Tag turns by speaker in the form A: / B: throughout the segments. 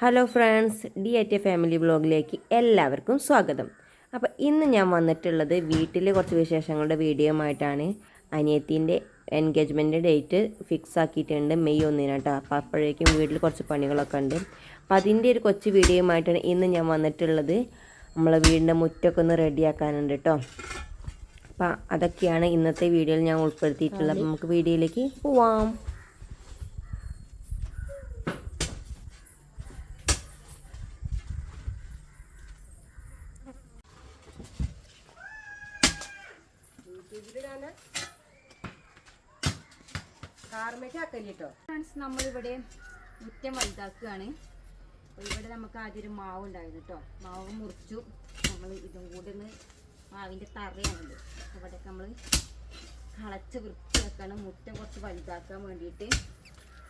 A: Hello friends D at family ബ്ലോഗിലേക്ക് എല്ലാവർക്കും സ്വാഗതം. അപ്പോൾ ഇന്ന് ഞാൻ വന്നിട്ടുള്ളത് വീട്ടിലെ കുറച്ച് വിശേഷങ്ങളുടെ വീഡിയോ ആയിട്ടാണ്. അനിയത്തിന്റെ എൻഗേജ്മെന്റ് ഡേറ്റ് ഫിക്സ് ആക്കിയിട്ടുണ്ട്. മെയ് ഒന്നിന് കേട്ടോ. അപ്പോൾ അപ്പോഴേക്കും വീട്ടിൽ കുറച്ച് പണികളൊക്കെ ഉണ്ട്. അപ്പോൾ അതിന്റെ ഒരു കൊച്ചു വീഡിയോ ആയിട്ടാണ് ഇന്ന് ഞാൻ വന്നിട്ടുള്ളത്. നമ്മളെ വീടിന്റെ മുറ്റൊക്കെ ഒന്ന് റെഡിയാക്കാനുണ്ട് കേട്ടോ. അപ്പം അതൊക്കെയാണ് ഇന്നത്തെ വീഡിയോയിൽ ഞാൻ ഉൾപ്പെടുത്തിയിട്ടുള്ളത്. അപ്പോൾ നമുക്ക് വീഡിയോയിലേക്ക് പോവാം.
B: ഫ്രണ്ട്സ് നമ്മളിവിടെ മുറ്റം വലുതാക്കുകയാണ്. ഇവിടെ നമുക്ക് ആദ്യം ഒരു മാവ് ഉണ്ടായിരുന്നു കേട്ടോ മാവ് മുറിച്ചു. നമ്മൾ ഇതും കൂടി ഒന്ന് മാവിന്റെ തറയാണത്. ഇവിടെയൊക്കെ നമ്മൾ കളച്ച് വൃത്തിയാക്കണം. മുറ്റം കുറച്ച് വലുതാക്കാൻ വേണ്ടിയിട്ട്.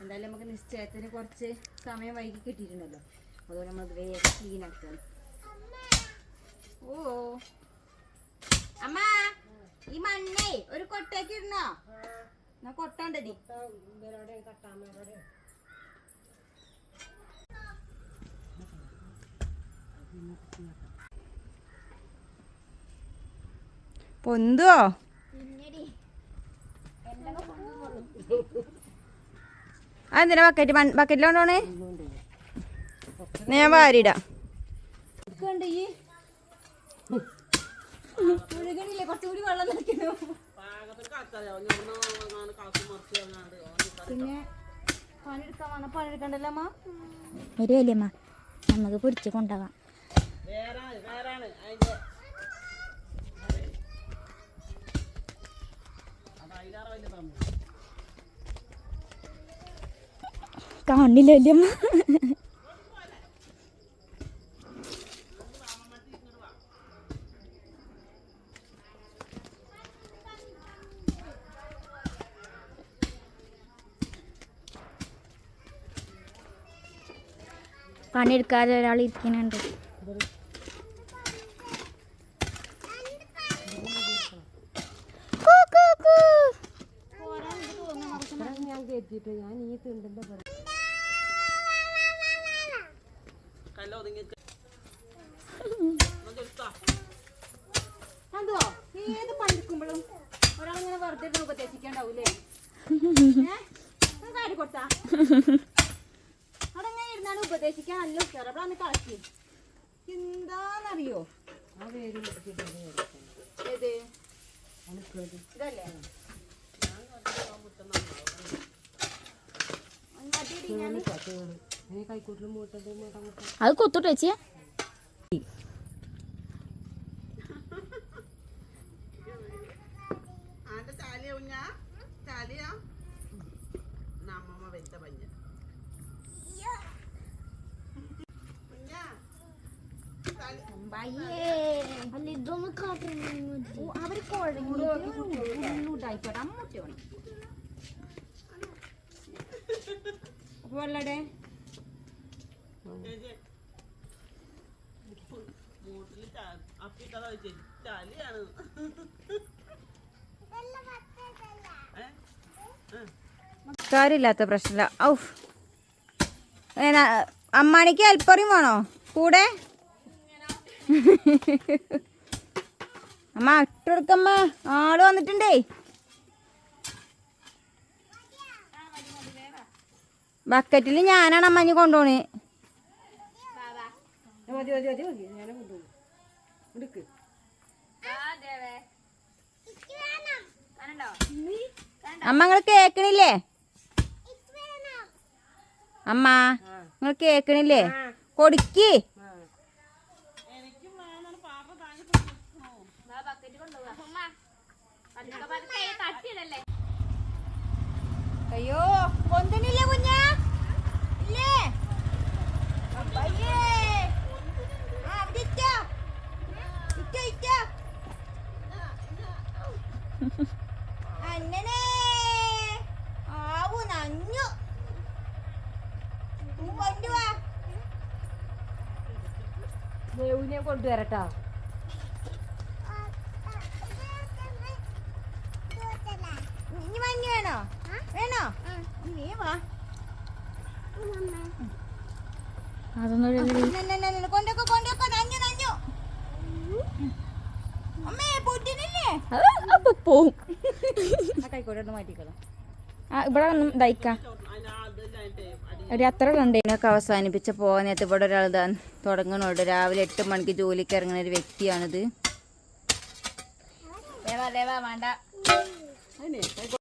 B: എന്തായാലും നമുക്ക് നിശ്ചയത്തിന് കുറച്ച് സമയം വൈകി കിട്ടിയിട്ടുണ്ടല്ലോ. അതുപോലെ നമ്മൾ വേഗം ക്ലീനാക്കുകയാണ് ഓ. അമ്മ! ഈ മണ്ണേ ഒരു കൊട്ടേക്ക് ഇടണോ എന്നാ കൊട്ടണ്ടടി
C: പൊന്തുവോ? അതെന്തിനാ ബക്കറ്റ് ബക്കറ്റിലോണ്ടോണേ ഞാൻ വാരിടാ.
B: ഈ. കുറച്ചുകൂടി വെള്ളം പിന്നെ പണിയെടുക്കണ്ടല്ലോ അമ്മ?
D: നമുക്ക് പിടിച്ച് കൊണ്ടുപോകാം. കാണില്ല വല്യമ്മ പണിയെടുക്കാതെ ഒരാൾ ഇരിക്കുന്നുണ്ട്. കൂ, കൂ, കൂ.
B: എന്തോ? ഏത് പണിയെടുക്കുമ്പോഴും ഒരാളിങ്ങനെ വെറുതെ കാര്യം കൊടുത്താ? ഇരുന്നാലും ഉപദേശിക്കാൻ നല്ല ഉഷാറ്. അവിടെ വന്ന് കളക്കി. എന്താന്നറിയോ ഏത്? ഇതല്ലേ.
D: അത് കൊത്തുട്ട് വെച്ചിയാ
B: ഓ, അവർ കുഴഞ്ഞിട്ടായിക്കോട്ടെ അമ്മൂട്ടി വേണം. അപ്പൊ
E: ചാലിയാണ്
C: കാര്യമില്ലാത്ത പ്രശ്നമില്ല. ഔഫ്. ഏനാ, അമ്മാണിക്ക് അൽപ്പറിയും വേണോ? കൂടെ? അമ്മ ഇട്ടെടുക്കമ്മ ആൾ വന്നിട്ടുണ്ടേ. ബക്കറ്റിൽ ഞാനാണ് അമ്മഞ്ഞ് കൊണ്ടുപോണേ. അമ്മ നിങ്ങൾ കേക്കണില്ലേ? അമ്മ നിങ്ങൾ കേക്കണില്ലേ? കൊടുക്കി. അയ്യോ പൊന്തനില്ലേ കുഞ്ഞ? ഇല്ലേ? അയ്യേ. ആ അവിടെ ഇറ്റോ ഇറ്റോ ഇറ്റോ അന്നനെ. ആവു നഞ്ഞു കൊണ്ടുവാ.
B: ദേവുവിനെ കൊണ്ടുവരട്ടോ
C: ഇനി മഞ്ഞ് വേണോ വേണോ? നീ വാ.
D: അതൊന്നും ഇല്ലടി.
C: കൊണ്ടൊക്കെ കൊണ്ടൊക്കെ നഞ്ഞു നഞ്ഞു. അമ്മേ പൊട്ടിനല്ലേ?
D: അത് അപ്പൊ പോവും.
B: ആ കൈക്കോട്ടെ മാറ്റിക്കളാം.
D: ആ ഇവിടെ ഒന്നും ഒരു അത്ര ഉണ്ട്
B: ഇതിനൊക്കെ അവസാനിപ്പിച്ച പോകാൻ നേരത്തെ ഇവിടെ ഒരാൾ ഇതാ തുടങ്ങണോട്ട് രാവിലെ എട്ട് മണിക്ക് ജോലിക്ക് ഇറങ്ങുന്ന ഒരു വ്യക്തിയാണിത്.
D: വേണ്ട.